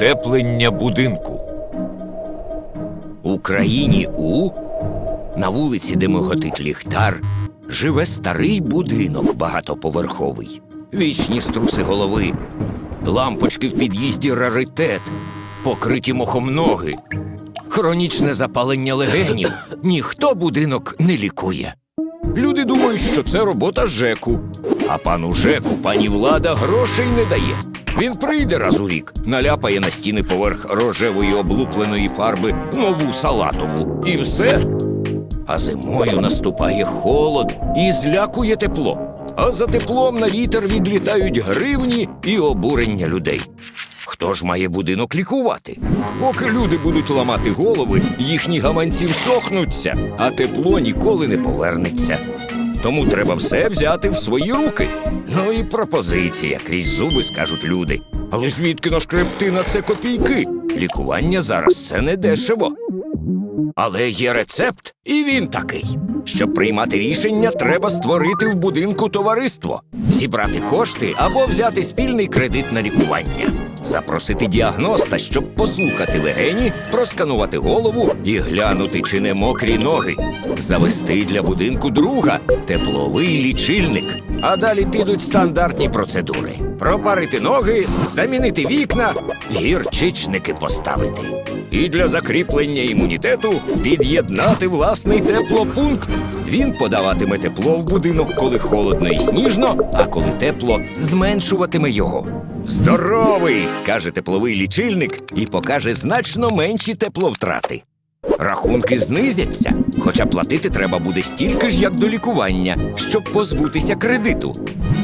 утеплення будинку. У країні У, на вулиці, де миготить ліхтар, живе старий будинок багатоповерховий. Вічні струси голови, лампочки в під'їзді раритет, покриті мохом ноги, хронічне запалення легенів. Ніхто будинок не лікує. Люди думають, що це робота ЖЕКу. А пану ЖЕКу пані влада грошей не дає. Він прийде раз у рік, наляпає на стіни поверх рожевої облупленої фарби нову салатову. І все. А зимою наступає холод і злякує тепло. А за теплом на вітер відлітають гривні і обурення людей. Хто ж має будинок лікувати? Поки люди будуть ламати голови, їхні гаманці всохнуться, а тепло ніколи не повернеться. Тому треба все взяти в свої руки. Ну і пропозиція крізь зуби скажуть люди. Але звідки нашкребти на це копійки? Лікування зараз це не дешево. Але є рецепт, і він такий. Щоб приймати рішення, треба створити в будинку товариство, зібрати кошти або взяти спільний кредит на лікування, запросити діагноста, щоб послухати легені, просканувати голову і глянути, чи не мокрі ноги, завести для будинку друга тепловий лічильник. А далі підуть стандартні процедури: пропарити ноги, замінити вікна, гірчичники поставити. І для закріплення імунітету під'єднати власний теплопункт. Він подаватиме тепло в будинок, коли холодно і сніжно, а коли тепло, зменшуватиме його. Здоровий, скаже тепловий лічильник і покаже значно менші тепловтрати. Рахунки знизяться, хоча платити треба буде стільки ж, як до лікування, щоб позбутися кредиту.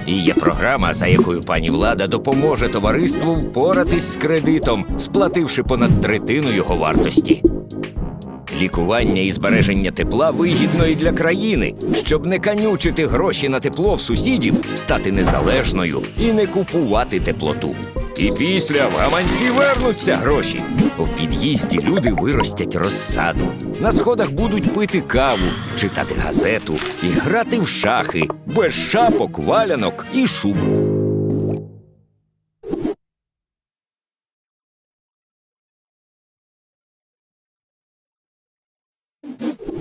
І є програма, за якою пані влада допоможе товариству впоратись з кредитом, сплативши понад третину його вартості. Лікування і збереження тепла вигідно і для країни, щоб не канючити гроші на тепло в сусідів, стати незалежною і не купувати теплоту. І після в гаманці вернуться гроші. В під'їзді люди виростять розсаду. На сходах будуть пити каву, читати газету і грати в шахи без шапок, валянок і шуб. you